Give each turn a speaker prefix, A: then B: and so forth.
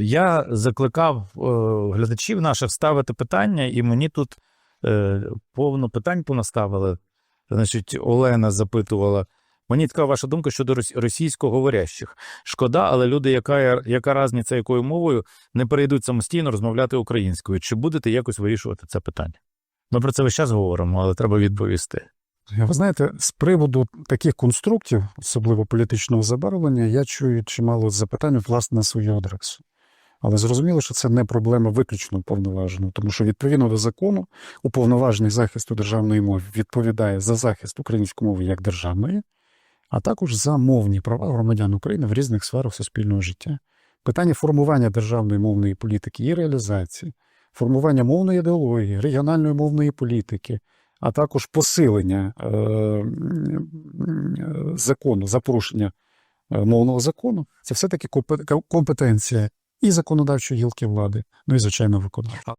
A: Я закликав е, глядачів наших ставити питання, і мені тут е, повно питань понаставили. Значить, Олена запитувала. Мені така ваша думка щодо російськоговорящих. Шкода, але люди, яка, яка різниця якою мовою, не перейдуть самостійно розмовляти українською. Чи будете якось вирішувати це питання? Ми про це весь час говоримо, але треба відповісти.
B: Ви знаєте, з приводу таких конструктів, особливо політичного забарвлення, я чую чимало запитань власне на свою адресу. Але зрозуміло, що це не проблема виключно уповноваженого, тому що відповідно до закону уповноважений захисту державної мови відповідає за захист української мови як державної, а також за мовні права громадян України в різних сферах суспільного життя. Питання формування державної мовної політики і реалізації, формування мовної ідеології, регіональної мовної політики, а також посилення е, е, закону за порушення е, мовного закону, це все-таки компетенція і законодавчої гілки влади, ну і звичайно виконавчої.